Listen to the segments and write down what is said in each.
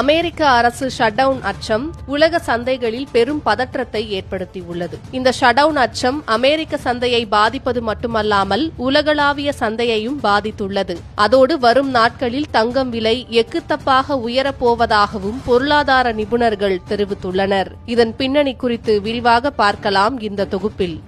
அமெரிக்க அரசு ஷட்டவுன் அச்சம் உலக சந்தைகளில் பெரும் பதற்றத்தை ஏற்படுத்தியுள்ளது. இந்த ஷட்டவுன் அச்சம் அமெரிக்க சந்தையை பாதிப்பது மட்டுமல்லாமல் உலகளாவிய சந்தையையும் பாதித்துள்ளது. அதோடு வரும் நாட்களில் தங்கம் விலை எக்குத்தப்பாக உயரப்போவதாகவும் பொருளாதார நிபுணர்கள் தெரிவித்துள்ளனர். இதன் பின்னணி குறித்து விரிவாக பார்க்கலாம் இந்த தொகுப்பில்.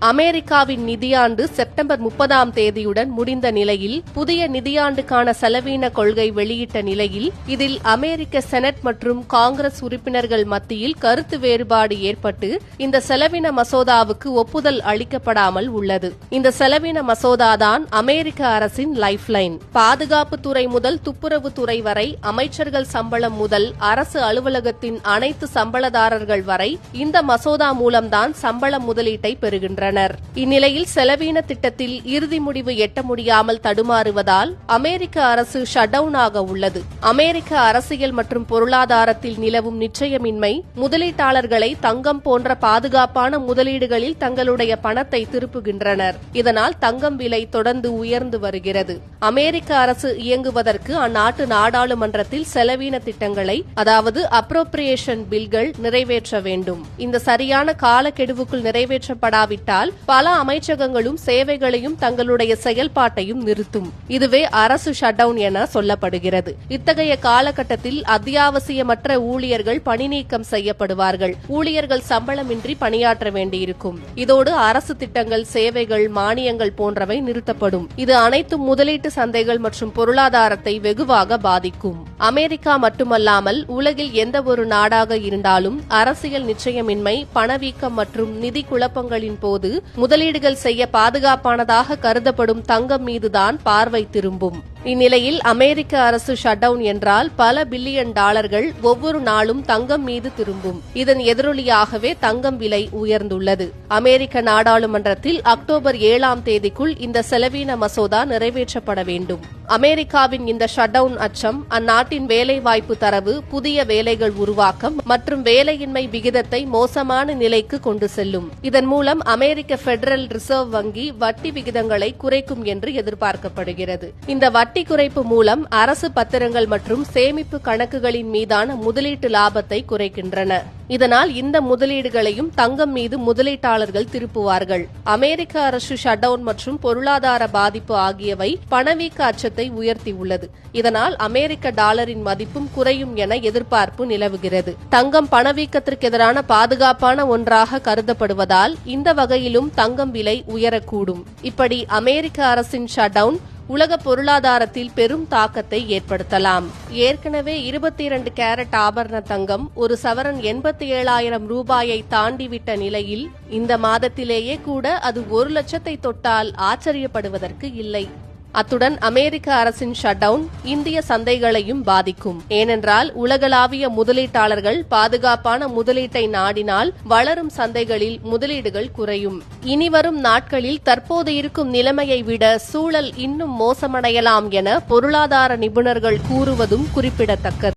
அமெரிக்காவின் நிதியாண்டு செப்டம்பர் முப்பதாம் தேதியுடன் முடிந்த நிலையில் புதிய நிதியாண்டுக்கான செலவின கொள்கை வெளியிட்ட நிலையில் இதில் அமெரிக்க செனட் மற்றும் காங்கிரஸ் உறுப்பினர்கள் மத்தியில் கருத்து வேறுபாடு ஏற்பட்டு இந்த செலவின மசோதாவுக்கு ஒப்புதல் அளிக்கப்படாமல் உள்ளது. இந்த செலவின மசோதாதான் அமெரிக்க அரசின் லைஃப்லைன். பாதுகாப்புத்துறை முதல் துப்புரவுத்துறை வரை அமைச்சர்கள் சம்பளம் முதல் அரசு அலுவலகத்தின் அனைத்து சம்பளதாரர்கள் வரை இந்த மசோதா மூலம்தான் சம்பள முதலீட்டை பெறுகின்றனர். இந்நிலையில் செலவீன திட்டத்தில் இறுதி முடிவு எட்ட முடியாமல் தடுமாறுவதால் அமெரிக்க அரசு ஷட் ஆக உள்ளது. அமெரிக்க அரசியல் மற்றும் பொருளாதாரத்தில் நிலவும் நிச்சயமின்மை முதலீட்டாளர்களை தங்கம் போன்ற பாதுகாப்பான முதலீடுகளில் தங்களுடைய பணத்தை திருப்புகின்றனர். இதனால் தங்கம் விலை தொடர்ந்து உயர்ந்து வருகிறது. அமெரிக்க அரசு இயங்குவதற்கு அந்நாட்டு நாடாளுமன்றத்தில் செலவீன திட்டங்களை அதாவது அப்ரோப்ரியேஷன் பில்கள் நிறைவேற்ற வேண்டும். இந்த சரியான காலக்கெடுவுக்குள் நிறைவேற்றப்படாவிட்டால் பல அமைச்சகங்களும் சேவைகளையும் தங்களுடைய செயல்பாட்டையும் நிறுத்தும். இதுவே அரசு ஷட்டவுன் என சொல்லப்படுகிறது. இத்தகைய காலகட்டத்தில் அத்தியாவசியமற்ற ஊழியர்கள் பணிநீக்கம் செய்யப்படுவார்கள். ஊழியர்கள் சம்பளமின்றி பணியாற்ற வேண்டியிருக்கும். இதோடு அரசு திட்டங்கள் சேவைகள் மானியங்கள் போன்றவை நிறுத்தப்படும். இது அனைத்து முதலீட்டு சந்தைகள் மற்றும் பொருளாதாரத்தை வெகுவாக பாதிக்கும். அமெரிக்கா மட்டுமல்லாமல் உலகில் எந்த ஒரு நாடாக இருந்தாலும் அரசியல் நிச்சயமின்மை பணவீக்கம் மற்றும் நிதி குழப்பங்களின் போது முதலீடுகள் செய்ய பாதுகாப்பானதாக கருதப்படும் தங்கம் மீதுதான் பார்வை திரும்பும். இந்நிலையில் அமெரிக்க அரசு ஷட்டவுன் என்றால் பல பில்லியன் டாலர்கள் ஒவ்வொரு நாளும் தங்கம் மீது திரும்பும். இதன் எதிரொலியாகவே தங்கம் விலை உயர்ந்துள்ளது. அமெரிக்க நாடாளுமன்றத்தில் அக்டோபர் ஏழாம் தேதிக்குள் இந்த செலவீன மசோதா நிறைவேற்றப்பட வேண்டும். அமெரிக்காவின் இந்த ஷட்டவுன் அச்சம் அந்நாட்டின் வேலைவாய்ப்பு தரவு புதிய வேலைகள் உருவாக்கம் மற்றும் வேலையின்மை விகிதத்தை மோசமான நிலைக்கு கொண்டு செல்லும். இதன் மூலம் அமெரிக்க பெடரல் ரிசர்வ் வங்கி வட்டி விகிதங்களை குறைக்கும் என்று எதிர்பார்க்கப்படுகிறது. இந்த வட்டி குறைப்பு மூலம் அரசு பத்திரங்கள் மற்றும் சேமிப்பு கணக்குகளின் மீதான முதலீட்டு லாபத்தை குறைக்கின்றன. இதனால் இந்த முதலீடுகளையும் தங்கம் மீது முதலீட்டாளர்கள் திருப்புவார்கள். அமெரிக்க அரசு ஷட்டவுன் மற்றும் பொருளாதார பாதிப்பு ஆகியவை பணவீக்க அச்சத்தை உயர்த்தியுள்ளது இதனால் அமெரிக்க டாலரின் மதிப்பும் குறையும் என எதிர்பார்ப்பு நிலவுகிறது. தங்கம் பணவீக்கத்திற்கு எதிரான பாதுகாப்பான ஒன்றாக கருதப்படுவதால் இந்த வகையிலும் தங்கம் விலை உயரக்கூடும். இப்படி அமெரிக்க அரசின் ஷட்டவுன் உலக பொருளாதாரத்தில் பெரும் தாக்கத்தை ஏற்படுத்தலாம். ஏற்கனவே இருபத்தி இரண்டு கேரட் ஆபரண தங்கம் ஒரு சவரன் எண்பத்தி ஏழாயிரம் ரூபாயை தாண்டிவிட்ட நிலையில் இந்த மாதத்திலேயே கூட அது ஒரு லட்சத்தை தொட்டால் ஆச்சரியப்படுவதற்கு இல்லை. அத்துடன் அமெரிக்க அரசின் ஷட்டவுன் இந்திய சந்தைகளையும் பாதிக்கும். ஏனென்றால் உலகளாவிய முதலீட்டாளர்கள் பாதுகாப்பான முதலீட்டை நாடினால் வளரும் சந்தைகளில் முதலீடுகள் குறையும். இனிவரும் நாட்களில் தற்போது இருக்கும் நிலைமையை விட சூழல் இன்னும் மோசமடையலாம் என பொருளாதார நிபுணர்கள் கூறுவதும் குறிப்பிடத்தக்கது.